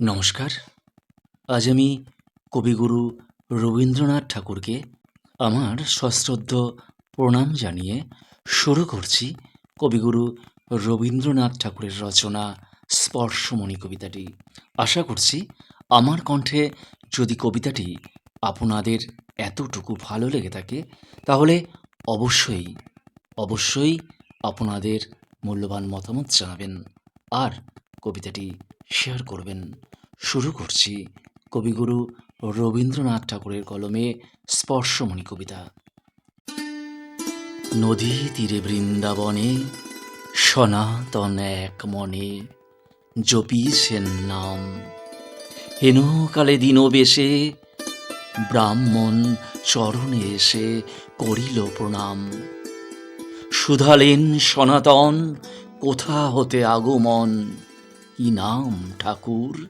নমস্কার। আজ আমি কবিগুরু রবীন্দ্রনাথ ঠাকুরকে আমার সশ্রদ্ধ প্রণাম জানিয়ে শুরু করছি কবিগুরু রবীন্দ্রনাথ ঠাকুরের রচনা স্পর্শমণি কবিতাটি। আশা করছি আমার কণ্ঠে যদি কবিতাটি আপনাদের এতটুকু ভালো লেগে থাকে, তাহলে অবশ্যই অবশ্যই আপনাদের মূল্যবান মতামত জানাবেন। আর কবিতাটি শেয়ার করবেন। শুরু করছি কবিগুরু রবীন্দ্রনাথ ঠাকুরের কলমে স্পর্শমণি কবিতা। নদী তীরে বৃন্দাবনে সনাতন এক মনে জপিছেন নাম। হেনকালে দিনবেশে ব্রাহ্মণ চরণে এসে করিল প্রণাম। শুধালেন সনাতন, কোথা হতে আগমন? কি নাম, ঠাকুর?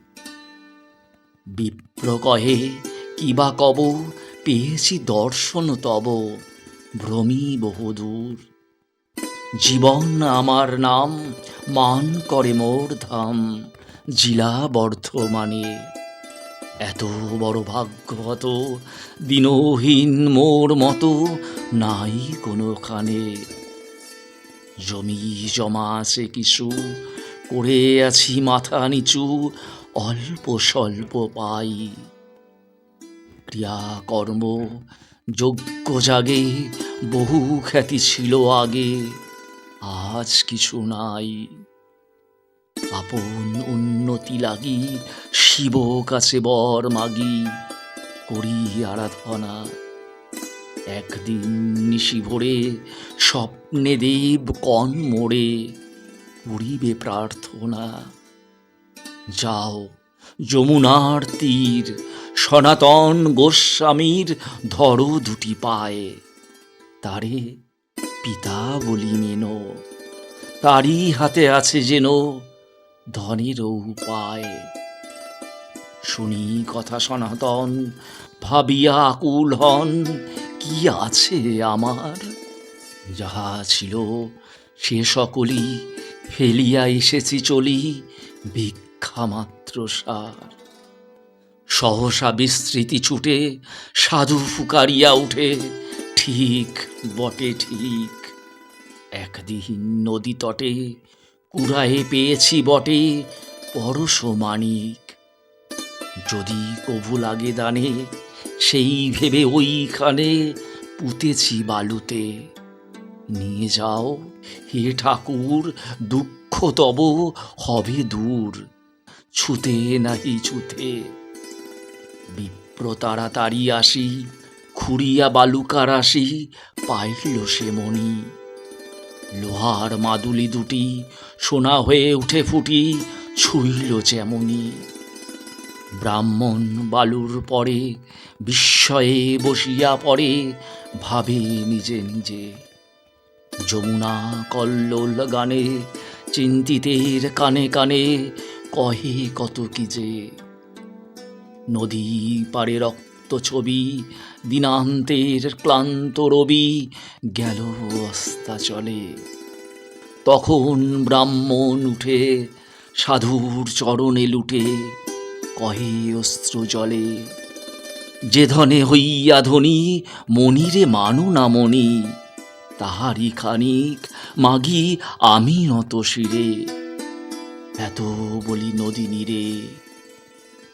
বিপ্র কহে কিবা কব? পেয়েছি দর্শন তব, ভ্রমি বহুদূর। জীবন আমার নাম, মান করে মোর ধাম, জিলা বর্ধমানে। এত বড় ভাগ্যবত, দিনহীন মোর মতো নাই কোনোখানে। জমি জমা আছে কিছু করে আছি মাথা নিচু, অল্প স্বল্প পাই। ক্রিয়াকর্ম যোগ্য জাগে, বহু খ্যাতি ছিল আগে, আজ কিছু নাই। আপন উন্নতি লাগি, শিব কাছে বর মাগি, করি আরাধনা। একদিন নিশি ভোরে, স্বপ্নে দেব কন মোড়ে করিবে প্রার্থনা। যাও, যমুনার তীর, সনাতন গোস্বামীর ধরো দুটি পায়ে। তারে পিতা বলি মেনো, তারই হাতে আছে যেন ধনের উপায়। শুনি কথা সনাতন, ভাবিয়া আকুল হন, কি আছে আমার? যাহা ছিল সে সকলই ফেলিয়া এসেছি চলি ভিক্ষা মাত্র সার। সহসা বিস্তৃতি ছুটে, সাধু ফুকারিয়া উঠে, ঠিক বটে, ঠিক। একদিন নদী তটে, কুড়ায়ে পেয়েছি বটে পরশ মানিক যদি কভু লাগে দানে, সেই ভেবে ওইখানে পুঁতেছি বালুতে। নিয়ে যাও। হে ঠাকুর, দুঃখ তব হবে দূর। ছুতে নাহি ছুতে। বিপ্র তাড়াতাড়ি আসি, খুঁড়িয়া বালুকার আসি, পাইল সে মণি। লোহার মাদুলি দুটি সোনা হয়ে উঠে ফুটি, ছুইল যেমনি। ব্রাহ্মণ বালুর পরে, বিস্ময়ে বসিয়া পড়ে, ভাবে নিজে নিজে। যমুনা কল্লোল গানে, চিন্তিতের কানে কানে কহে কত কি যে। নদী পারে রক্ত ছবি, দিনান্তের ক্লান্ত রবি গেল অস্তা চলে। তখন ব্রাহ্মণ উঠে সাধুর চরণে লুটে, কহে অস্ত্র জলে, যে ধনে হইয়া ধনী, মনিরে মানো না মনি তাহারি খানিক মাগি আমি নত শিরে। এত বলি নদী নীরে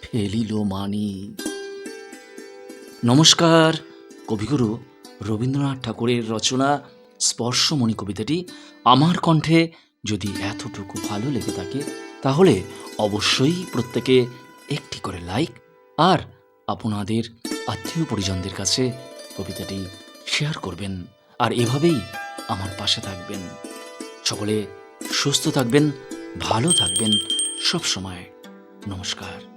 ফেলিল মানি। নমস্কার, কবিগুরু রবীন্দ্রনাথ ঠাকুরের রচনা, স্পর্শমণি কবিতাটি আমার কণ্ঠে যদি এতটুকু ভালো লেগে থাকে, তাহলে অবশ্যই প্রত্যেকে একটি করে লাইক আর আপনাদের আত্মীয় পরিজনদের কাছে কবিতাটি শেয়ার করবেন। আর এভাবেই আমার পাশে থাকবেন। সকলে সুস্থ থাকবেন ভালো থাকবেন। সব সময় নমস্কার।